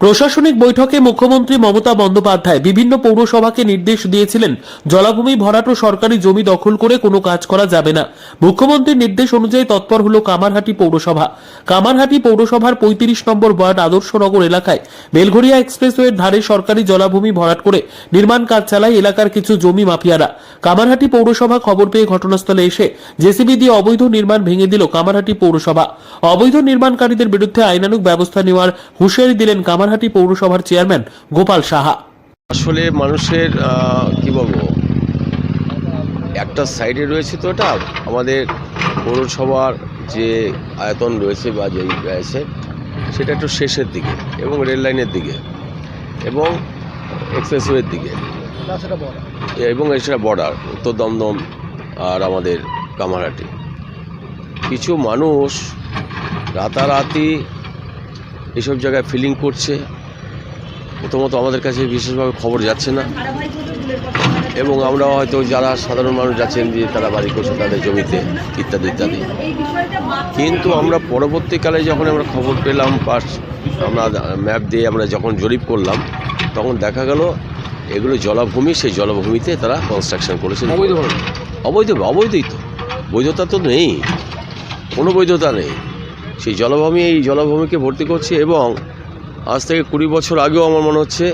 প্রশাসনিক বৈঠকে মুখ্যমন্ত্রী মমতা বন্দ্যোপাধ্যায় বিভিন্ন পৌরসভাকে নির্দেশ দিয়েছিলেন, জলাভূমি ভরাট ও সরকারি জমি দখল করে কোনো কাজ করা যাবে না। মুখ্যমন্ত্রীর নির্দেশ অনুযায়ী তৎপর হল কামারহাটি পৌরসভা। কামারহাটি পৌরসভার পঁয়ত্রিশ নম্বর ওয়ার্ড আদর্শনগর এলাকায় বেলঘরিয়া এক্সপ্রেসওয়ের ধারে সরকারি জলাভূমি ভরাট করে নির্মাণ কাজ চালায় এলাকার কিছু জমি মাফিয়ারা। কামারহাটি পৌরসভা খবর পেয়ে ঘটনাস্থলে এসে জেসিবি দিয়ে অবৈধ নির্মাণ ভেঙে দিল কামারহাটি পৌরসভা। অবৈধ নির্মাণকারীদের বিরুদ্ধে আইনানুগ ব্যবস্থা নেওয়ার হুঁশিয়ারি দিলেন কামারহাটি পৌরসভার চেয়ারম্যান গোপাল সাহা। আসলে মানুষের কি বলব, একটা সাইডে রয়েছে তো এটা, আমাদের পৌরসভার যে আয়তন রয়েছে বা যেই রয়েছে সেটা একটু শেষের দিকে এবং রেল লাইনের দিকে এবং এক্সপ্রেসওয়ের দিকে। এবং এছাড়া বর্ডার, উত্তর দমদম আর আমাদের কামারহাটি। কিছু মানুষ রাতারাতি এসব জায়গায় ফিলিং করছে। প্রথমত আমাদের কাছে বিশেষভাবে খবর যাচ্ছে না। এবং আমরা হয়তো যারা সাধারণ মানুষ যাচ্ছেন যে তারা বাড়ি করছে তাদের জমিতে ইত্যাদি ইত্যাদি। কিন্তু আমরা পরবর্তীকালে যখন আমরা খবর পেলাম পাস আমরা ম্যাপ দিয়ে আমরা যখন জরিপ করলাম তখন দেখা গেল এগুলো জলাভূমি সেই জলাভূমিতে তারা কনস্ট্রাকশন করেছে। অবৈধ অবৈধই তো। বৈধতা তো নেই। কোনো বৈধতা নেই। সেই জলভূমি এই জলভূমিকে ভর্তি করছে এবং আজ থেকে কুড়ি বছর আগেও আমার মনে হচ্ছে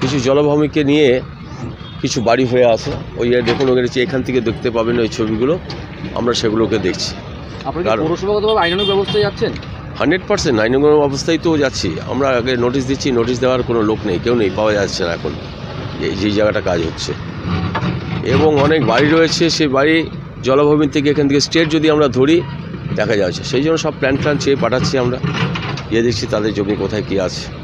কিছু জলভূমিকে নিয়ে কিছু বাড়ি হয়ে আছে। ওই যে দেখুন ওখানে যে এখান থেকে দেখতে পাবেন ওই ছবিগুলো আমরা সেগুলোকে দেখছি। আইনানুগ ব্যবস্থায় যাচ্ছেন? হান্ড্রেড পার্সেন্ট আইনগণ অবস্থায় তো যাচ্ছি। আমরা আগে নোটিশ দিচ্ছি নোটিশ দেওয়ার কোনো লোক নেই কেউ নেই পাওয়া যাচ্ছে না এখন। এই যেই জায়গাটা কাজ হচ্ছে। এবং অনেক বাড়ি রয়েছে সেই বাড়ি জলাভূমি থেকে এখান থেকে স্টেট যদি আমরা ধরি দেখা যাচ্ছে। সেই জন্য সব প্ল্যান ট্যান চেয়ে পাঠাচ্ছি আমরা। গিয়ে দেখছি তাদের জমি কোথায়, কী আছে।